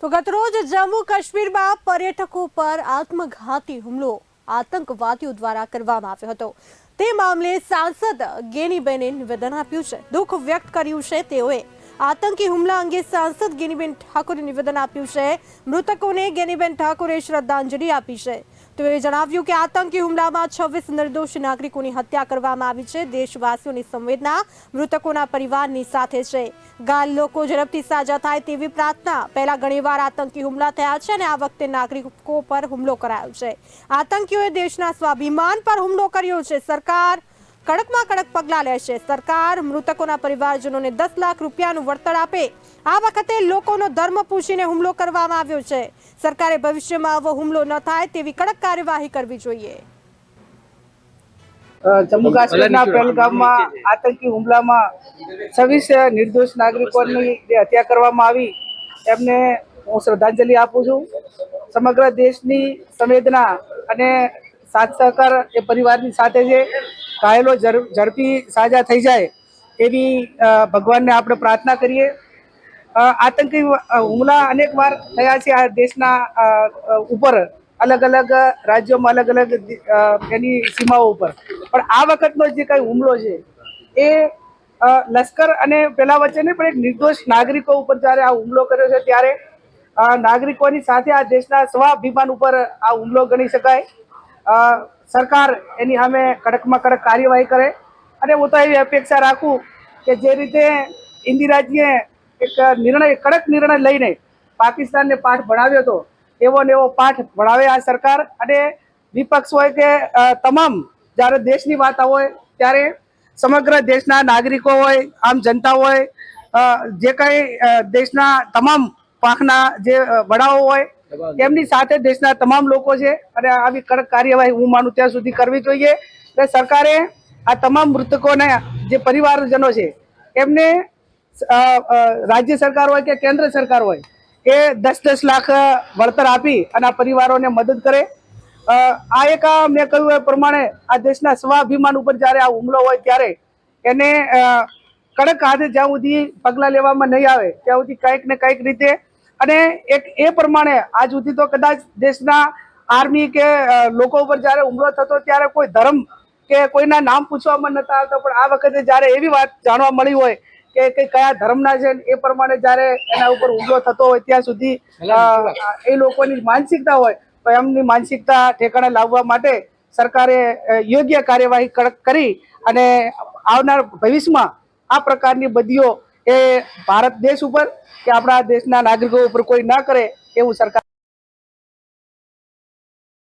તો ગતરોજ જમ્મુ કાશ્મીરમાં પર્યટકો પર આત્મઘાતી હુમલો આતંકવાદીઓ દ્વારા કરવામાં આવ્યો હતો. તે મામલે સાંસદ ગેનીબેને નિવેદન આપ્યું છે. દુઃખ વ્યક્ત કર્યું છે તેઓએ. આતંકી હુમલા અંગે સાંસદ ગેનીબેન ઠાકોરે નિવેદન આપ્યું છે. મૃતકોને ગેનીબેન ઠાકોરે શ્રદ્ધાંજલિ આપી છે. તેઓએ જણાવ્યું કે આતંકી હુમલામાં છવ્વીસ નિર્દોષ નાગરિકોની હત્યા કરવામાં આવી છે. દેશવાસીઓની સંવેદના મૃતકોના પરિવારની સાથે છે. ગાલ લોકો ઝડપથી સાજા થાય તેવી પ્રાર્થના પહેલા ઘણીવાર આતંકી હુમલા થયા છે અને આ વખતે નાગરિકો પર હુમલો કરાયો છે. આતંકીઓએ દેશના સ્વાભિમાન પર હુમલો કર્યો છે. સરકાર કડકમાં કડક પગલાં લેશે સરકાર મૃતકોના પરિવારજનોને દસ લાખ રૂપિયાનું વળતર આપે. આ વખતે લોકોનો ધર્મ પૂછીને હુમલો કરવામાં આવ્યો છે. સરકારે ભવિષ્યમાં આવો હુમલો ન થાય તેવી કડક કાર્યવાહી કરવી જોઈએ. જમ્મુ કાશ્મીરના પહેલગામમાં આતંકી હુમલામાં છવ્વીસ નિર્દોષ નાગરિકોની જે હત્યા કરવામાં આવી, એમને હું શ્રદ્ધાંજલિ આપું છું. સમગ્ર દેશની સંવેદના અને સાથ સહકાર એ પરિવારની સાથે છે ઘાયલો ઝડપી સાજા થઈ જાય એવી ભગવાનને આપણે પ્રાર્થના કરીએ. આતંકી હુમલા અનેક વાર થયા છે આ દેશના ઉપર. અલગ અલગ રાજ્યોમાં અલગ અલગ એની સીમાઓ ઉપર. પણ આ વખતનો જે કઈ હુમલો છે, એ લશ્કર અને પેલા વચ્ચે નહીં પણ એક નિર્દોષ નાગરિકો ઉપર જ્યારે આ હુમલો કર્યો છે, ત્યારે નાગરિકોની સાથે આ દેશના સ્વાભિમાન ઉપર આ હુમલો ગણી શકાય. સરકાર એની સામે કડકમાં કડક કાર્યવાહી કરે. અને હું તો એવી અપેક્ષા રાખું કે જે રીતે ઇન્દિરાજીએ એક નિર્ણય, કડક નિર્ણય લઈને પાકિસ્તાનને પાઠ ભણાવ્યો હતો. એવો ને એવો પાઠ ભણાવે આ સરકાર અને વિપક્ષ હોય કે તમામ જ્યારે દેશની વાત હોય, ત્યારે સમગ્ર દેશના નાગરિકો હોય, આમ જનતા હોય જે કંઈ દેશના તમામ પાંખના જે વડાઓ હોય, એમની સાથે દેશના તમામ લોકો છે અને આવી કડક કાર્યવાહી હું માનું ત્યાં સુધી કરવી જોઈએ. એટલે સરકારે આ તમામ મૃતકોના જે પરિવારજનો છે, એમને રાજ્ય સરકાર હોય કે કેન્દ્ર સરકાર હોય, એ દસ દસ લાખ વળતર આપી અને આ પરિવારોને મદદ કરે. આ એક મેં કહ્યું એ પ્રમાણે આ દેશના સ્વાભિમાન ઉપર જ્યારે આ હુમલો હોય ત્યારે એને કડક હાથે જ્યાં સુધી પગલાં લેવામાં નહીં આવે, ત્યાં સુધી કંઈક ને કંઈક રીતે અને એક એ પ્રમાણે આજ સુધી તો કદાચ દેશના આર્મી કે લોકો ઉપર જ્યારે હુમલો થતો ત્યારે કોઈ ધર્મ કે કોઈના નામ પૂછવામાં નતા આવતા, પણ આ વખતે જ્યારે એવી વાત જાણવા મળી હોય કે કે કયા ધર્મના છે એ પ્રમાણે જ્યારે એના ઉપર હુમલો થતો હોય ત્યાં સુધી એ લોકોની માનસિકતા હોય તો એમની માનસિકતા ઠેકાણે લાવવા માટે સરકારે યોગ્ય કાર્યવાહી કડક કરી અને આવનાર ભવિષ્યમાં આ પ્રકારની બદીઓ એ ભારત દેશ ઉપર કે આપણા દેશના નાગરિકો ઉપર કોઈ ના કરે એવું સરકાર